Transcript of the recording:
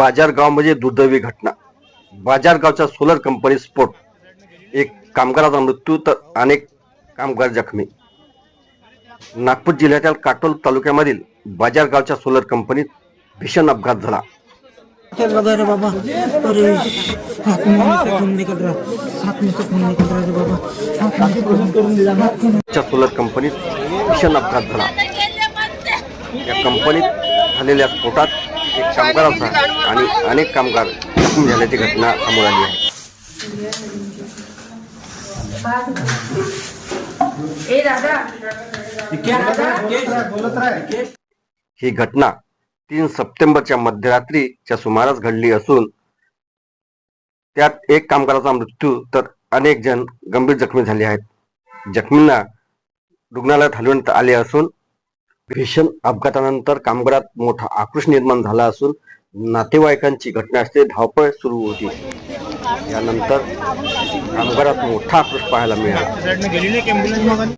बाजारगाव म्हणजे दुर्दैवी घटना. बाजारगावच्या सोलर कंपनी स्फोट. एक कामगाराचा मृत्यू तर अनेक कामगार जखमी. नागपूर जिल्ह्यातील काटोल तालुक्यामधील बाजारगावच्या सोलर कंपनीत भीषण अपघात झाला. चल लगा रे बाबा. अरे हाथ में से खून निकल रहा हाथ में से खून निकल रहा रे बाबा. हाथ में से खून करून दिला हाथ में च्या सोलर कंपनीत भीषण अपघात झाला. या कंपनीत झालेल्या स्फोटात एक कामगाराचा आणि अनेक कामगार जखमी झाल्याची घटना समोर आली आहे. ए दादा ही घटना तीन सप्टेंबरच्या मध्यरात्रीच्या सुमारास घडली असून त्यात एक कामगाराचा मृत्यू तर अनेक जण गंभीर जखमी झाले आहेत. जखमींना रुग्णालयात हलवण्यात आले असून भीषण अपघातानंतर कामगारात मोठा आक्रोश निर्माण झाला असून नातेवाईकांची घटनास्थळी धावपळ सुरू होती. यानंतर कामगारात मोठा आक्रोश पाहायला मिळाला.